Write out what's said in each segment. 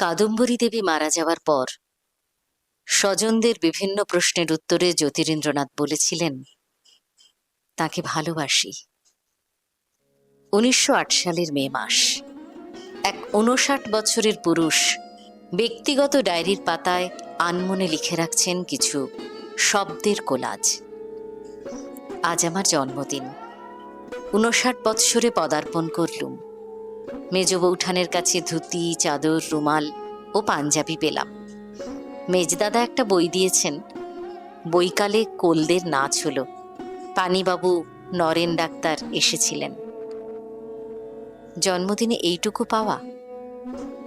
কাদম্বরী দেবী মারা যাওয়ার পর স্বজনদের বিভিন্ন প্রশ্নের উত্তরে জ্যোতিরিন্দ্রনাথ বলেছিলেন, তাকে ভালোবাসি। উনিশশো আট সালের মে মাস, এক উনষাট বছরের পুরুষ ব্যক্তিগত ডায়েরির পাতায় আনমনে লিখে রাখছেন কিছু শব্দের কোলাজ। আজ আমার জন্মদিন। উনষাট বৎসরে পদার্পণ করলুম। মেজ বৌঠানের কাছে ধুতি, চাদর, রুমাল ও পাঞ্জাবি পেলাম। মেজদাদা একটা বই দিয়েছেন। বইকালে কোলদের নাচ হলো। পানিবাবু নরেন ডাক্তার এসেছিলেন। জন্মদিনে এইটুকু পাওয়া?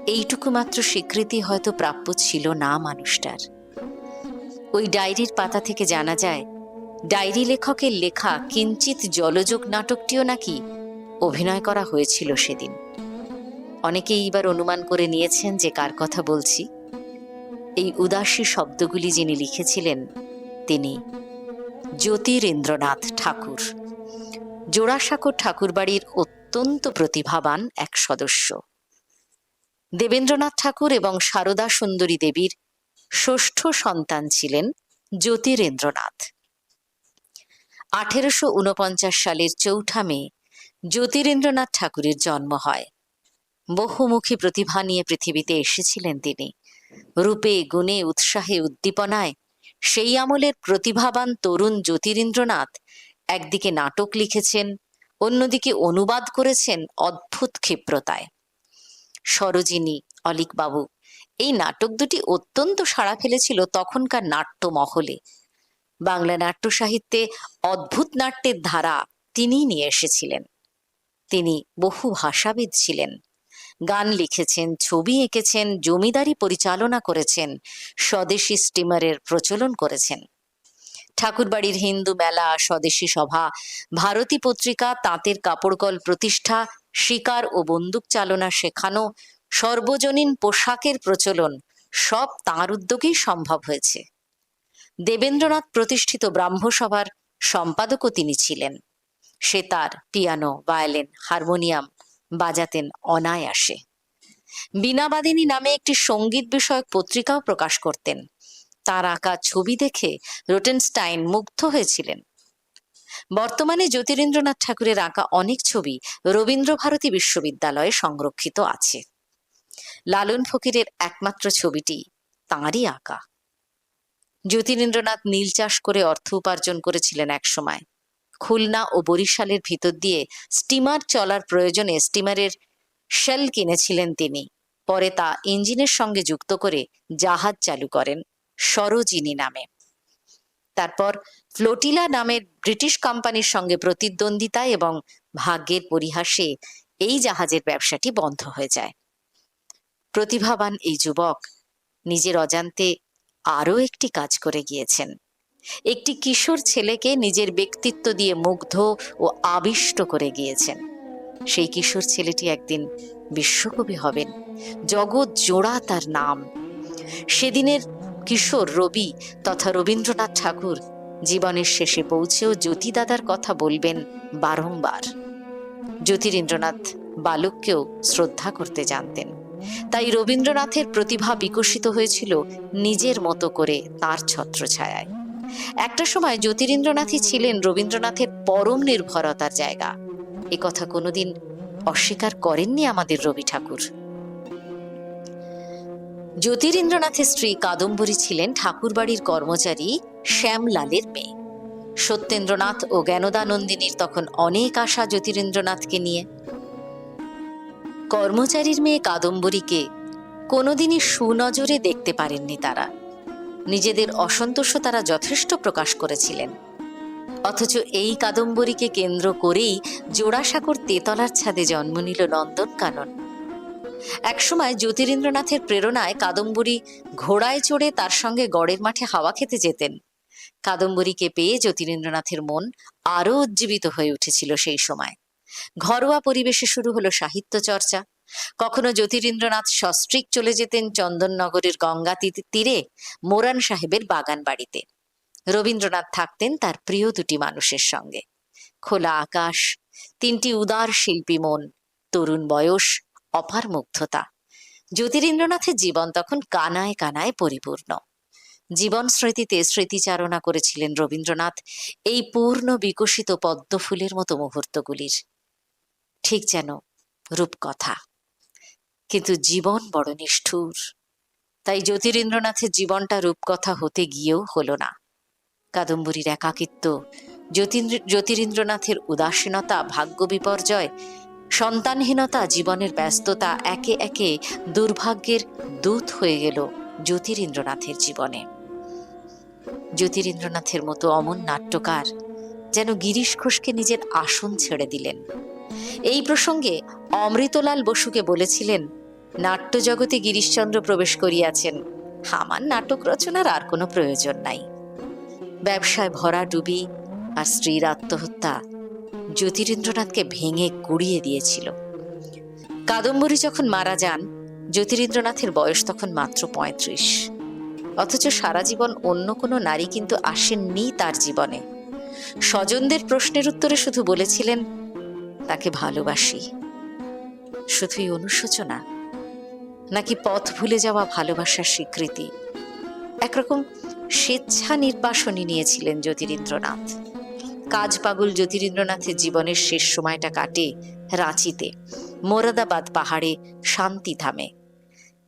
এইটুকু মাত্র স্বীকৃতি হয়তো প্রাপ্য ছিল না মানুষটার। ওই ডায়েরির পাতা থেকে জানা যায়, ডায়েরি লেখকের লেখা কিঞ্চিত জলযোগ নাটকটিও নাকি অভিনয় করা হয়েছিল সেদিন। অনেকেই এবার অনুমান করে নিয়েছেন যে কার কথা বলছি। এই উদাসী শব্দগুলি যিনি লিখেছিলেন, তিনি জ্যোতিরেন্দ্রনাথ ঠাকুর। জোড়াসাঁকোর ঠাকুরবাড়ির অত্যন্ত প্রতিভাবান এক সদস্য। দেবেন্দ্রনাথ ঠাকুর এবং সারদা সুন্দরী দেবীর ষষ্ঠ সন্তান ছিলেন জ্যোতিরেন্দ্রনাথ। আঠেরোশো উনপঞ্চাশ সালের চৌঠা মে জ্যোতিরেন্দ্রনাথ ঠাকুরের জন্ম হয়। বহুমুখী প্রতিভা নিয়ে পৃথিবীতে এসেছিলেন তিনি। রূপে, গুণে, উৎসাহে, উদ্দীপনায় সেই আমলের প্রতিভাবান তরুণ জ্যোতিরিন্দ্রনাথ একদিকে নাটক লিখেছেন, অন্যদিকে অনুবাদ করেছেন অদ্ভুত ক্ষিপ্রতায়। সরোজিনী, অলিকবাবু, এই নাটক দুটি অত্যন্ত সাড়া ফেলেছিল তখনকার নাট্য মহলে বাংলা নাট্য সাহিত্যে অদ্ভুত নাট্যের ধারা তিনিই নিয়ে এসেছিলেন। তিনি বহু ভাষাবিদ ছিলেন। গান লিখেছেন, ছবি এঁকেছেন, জমিদারি পরিচালনা করেছেন, স্বদেশী স্টিমারের প্রচলন করেছেন। ঠাকুরবাড়ির হিন্দু মেলা, স্বদেশী সভা, ভারতী পত্রিকা, তাঁতের কাপড়কল প্রতিষ্ঠা, শিকার ও বন্দুক চালনা শেখানো, সর্বজনীন পোশাকের প্রচলন, সব তাঁর উদ্যোগেই সম্ভব হয়েছে। দেবেন্দ্রনাথ প্রতিষ্ঠিত ব্রাহ্মসভার সম্পাদকও তিনি ছিলেন। সে তার পিয়ানো, ভায়োলিন, হারমোনিয়াম বাজাতেন অনায়াসে। বীণাবাদিনী নামে একটি সংগীত বিষয়ক পত্রিকাও প্রকাশ করতেন। তার আঁকা ছবি দেখে রোটেনস্টাইন মুগ্ধ হয়েছিলেন। বর্তমানে জ্যোতিরেন্দ্রনাথ ঠাকুরের আঁকা অনেক ছবি রবীন্দ্র ভারতী বিশ্ববিদ্যালয়ে সংরক্ষিত আছে। লালন ফকিরের একমাত্র ছবিটি তাঁরই আঁকা। জ্যোতিরেন্দ্রনাথ নীল চাষ করে অর্থ উপার্জন করেছিলেন একসময়। খুলনা ও বরিশালের ভিতর দিয়ে স্টিমার চলার প্রয়োজনে স্টিমারের শেল কিনেছিলেন তিনি। পরে তা ইঞ্জিনের সঙ্গে যুক্ত করে জাহাজ চালু করেন সরোজিনী নামে। তারপর ফ্লোটিলা নামের ব্রিটিশ কোম্পানির সঙ্গে প্রতিদ্বন্দ্বিতা এবং ভাগ্যের পরিহাসে এই জাহাজের ব্যবসাটি বন্ধ হয়ে যায়। প্রতিভাবান এই যুবক নিজের অজান্তে আরও একটি কাজ করে গিয়েছেন। একটি কিশোর ছেলেকে নিজের ব্যক্তিত্ব দিয়ে মুগ্ধ ও আবিষ্ট করে গিয়েছেন। সেই কিশোর ছেলেটি একদিন বিশ্বকবি হবেন। জগৎ জোড়া তার নাম। সেদিনের কিশোর রবি তথা রবীন্দ্রনাথ ঠাকুর জীবনের শেষে পৌঁছেও জ্যোতিদাদার কথা বলবেন বারংবার। জ্যোতিরেন্দ্রনাথ বালককেও শ্রদ্ধা করতে জানতেন। তাই রবীন্দ্রনাথের প্রতিভা বিকশিত হয়েছিল নিজের মতো করে তার ছত্রছায়ায়। একটা সময় জ্যোতিরেন্দ্রনাথই ছিলেন রবীন্দ্রনাথের পরম নির্ভরতার জায়গা। এ কথা কোনোদিন অস্বীকার করেননি আমাদের রবি ঠাকুর। জ্যোতিরিন্দ্রনাথের স্ত্রী কাদম্বরী ছিলেন ঠাকুরবাড়ির কর্মচারী শ্যামলালের মেয়ে। সত্যেন্দ্রনাথ ও জ্ঞানদানন্দিনীর তখন অনেক আশা জ্যোতিরেন্দ্রনাথকে নিয়ে। কর্মচারীর মেয়ে কাদম্বরীকে কোনোদিনই সুনজরে দেখতে পারেননি তারা। নিজেদের অসন্তোষ তারা যথেষ্ট প্রকাশ করেছিলেন। অথচ এই কাদম্বরীকে কেন্দ্র করেই জোড়াসাঁকোর তেতলার ছাদে জন্ম নিল নন্দনকানন একসময় জ্যোতিরেন্দ্রনাথের প্রেরণায় কাদম্বরী ঘোড়ায় চড়ে তার সঙ্গে গড়ের মাঠে হাওয়া খেতে যেতেন। কাদম্বরীকে পেয়ে জ্যোতিরেন্দ্রনাথের মন আরও উজ্জীবিত হয়ে উঠেছিল সেই সময়। ঘরোয়া পরিবেশে শুরু হলো সাহিত্য চর্চা। কখনো জ্যোতিরেন্দ্রনাথ সস্ত্রিক চলে যেতেন চন্দননগরের গঙ্গা তীর- মোরান সাহেবের বাগান বাড়িতে। রবীন্দ্রনাথ থাকতেন তার প্রিয় দুটি মানুষের সঙ্গে। খোলা আকাশ, তিনটি উদার শিল্পী মন, তরুণ বয়স, অপার মুগ্ধতা। জ্যোতিরিন্দ্রনাথের জীবন তখন কানায় কানায় পরিপূর্ণ। জীবন স্মৃতিতে স্মৃতিচারণা করেছিলেন রবীন্দ্রনাথ এই পূর্ণ বিকশিত পদ্মফুলের মতো মুহূর্তগুলির। ঠিক যেন রূপকথা। কিন্তু জীবন বড় নিষ্ঠুর। তাই জ্যোতিরিন্দ্রনাথের জীবনটা রূপকথা হতে গিয়েও হলো না। কাদম্বরীর একাকিত্ব জ্যোতিরিন্দ্রনাথের উদাসীনতা, ভাগ্য বিপর্যয়, সন্তানহীনতা, জীবনের ব্যস্ততা একে একে দুর্ভাগ্যের দূত হয়ে গেল জ্যোতিরিন্দ্রনাথের জীবনে। জ্যোতিরিন্দ্রনাথের মতো অমন নাট্যকার যেন গিরিশ ঘোষকে নিজের আসন ছেড়ে দিলেন। এই প্রসঙ্গে অমৃতলাল বসুকে বলেছিলেন নাট্যজগতে গিরিশচন্দ্র প্রবেশ করিয়াছেন। আমার নাটক রচনার আর কোনো প্রয়োজন নাই। ব্যবসায় ভরা ডুবি আর স্ত্রীর আত্মহত্যা জ্যোতিরিন্দ্রনাথকে ভেঙে গুড়িয়ে দিয়েছিল। কাদম্বরী যখন মারা যান, জ্যোতিরিন্দ্রনাথের বয়স তখন মাত্র পঁয়ত্রিশ। অথচ সারা জীবন অন্য কোনো নারী কিন্তু আসেননি তার জীবনে। স্বজনদের প্রশ্নের উত্তরে শুধু বলেছিলেন, তাকে ভালোবাসি। শুধুই অনুশোচনা নাকি পথ ভুলে যাওয়া ভালোবাসার স্বীকৃতি? একরকম স্বেচ্ছা নির্বাসনী নিয়েছিলেন জ্যোতিরিন্দ্রনাথ। কাজ পাগল জ্যোতিরিন্দ্রনাথের জীবনের শেষ সময়টা কাটে রাঁচিতে, মোরাদাবাদ পাহাড়ে শান্তি ধামে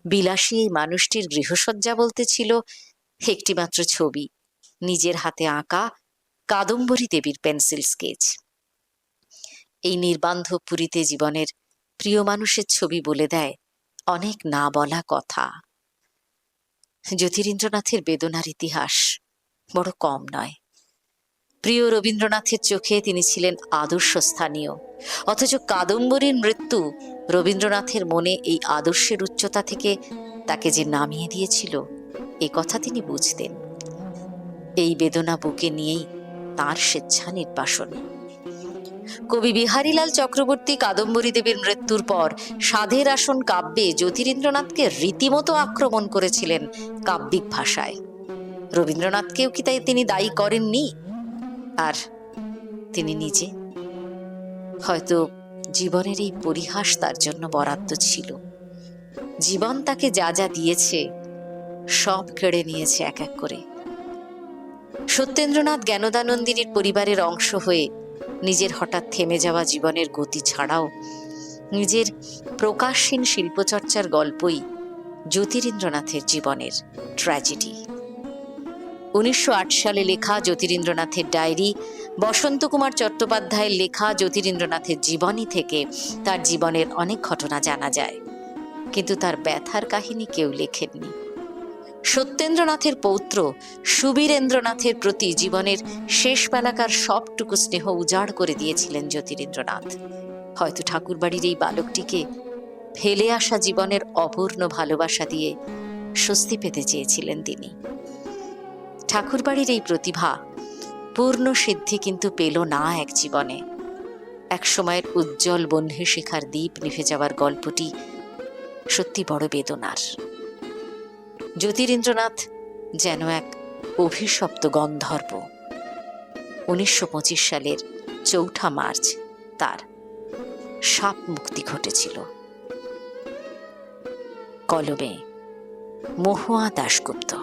বিলাসী এই মানুষটির গৃহসজ্জা বলতে ছিল একটিমাত্র ছবি, নিজের হাতে আঁকা কাদম্বরী দেবীর পেন্সিল স্কেচ। এই নির্বান্ধ পুরীতে জীবনের প্রিয় মানুষের ছবি বলে দেয় অনেক না বলা কথা। জ্যোতিরিন্দ্রনাথের বেদনার ইতিহাস বড় কম নয়। প্রিয় রবীন্দ্রনাথের চোখে তিনি ছিলেন আদর্শ স্থানীয়। অথচ কাদম্বরীর মৃত্যু রবীন্দ্রনাথের মনে এই আদর্শের উচ্চতা থেকে তাকে যে নামিয়ে দিয়েছিল, এ কথা তিনি বুঝতেন। এই বেদনা বুকে নিয়েই তার স্বেচ্ছা নির্বাসন কবি বিহারীলাল চক্রবর্তী কাদম্বরী দেবীর মৃত্যুর পর সাধের আসন কাব্যে জ্যোতিরিন্দ্রনাথকে রীতিমতো আক্রমণ করেছিলেন কাব্যিক ভাষায়। রবীন্দ্রনাথকেও কি তাই তিনি দায়ী করেননি? আর তিনি নিজে? হয়তো জীবনের এই পরিহাস তার জন্য বরাদ্দ ছিল। জীবন তাকে যা যা দিয়েছে, সব কেড়ে নিয়েছে এক এক করে। সত্যেন্দ্রনাথ জ্ঞানদানন্দিনীর পরিবারের অংশ হয়ে নিজের হঠাৎ থেমে যাওয়া জীবনের গতি ছাড়াও নিজের প্রকাশহীন শিল্পচর্চার গল্পই জ্যোতিরিন্দ্রনাথের জীবনের ট্র্যাজেডি উনিশশো আট সালে লেখা জ্যোতিরিন্দ্রনাথের ডায়েরি বসন্ত কুমার চট্টোপাধ্যায়ের লেখা জ্যোতিরিন্দ্রনাথের জীবনী থেকে তার জীবনের অনেক ঘটনা জানা যায়। কিন্তু তার ব্যথার কাহিনী কেউ লেখেননি। সত্যেন্দ্রনাথের পৌত্র সুবীরেন্দ্রনাথের প্রতি জীবনের শেষ বেলাকার সবটুকু স্নেহ উজাড় করে দিয়েছিলেন জ্যোতিরেন্দ্রনাথ। হয়তো ঠাকুরবাড়ির এই বালকটিকে ফেলে আসা জীবনের অপূর্ণ ভালোবাসা দিয়ে স্বস্তি পেতে চেয়েছিলেন তিনি। ঠাকুরবাড়ির এই প্রতিভা পূর্ণ সিদ্ধি কিন্তু পেল না এক জীবনে। এক সময়ের উজ্জ্বল বহ্নি শিখার দ্বীপ নিভে যাওয়ার গল্পটি সত্যি বড় বেদনার। জ্যোতিরিন্দ্রনাথ যেন এক অভিশপ্ত গন্ধর্ব। উনিশশো পঁচিশ সালের চৌঠা মার্চ তার সাপ মুক্তি ঘটেছিল। কলমে মহুয়া দাশগুপ্ত।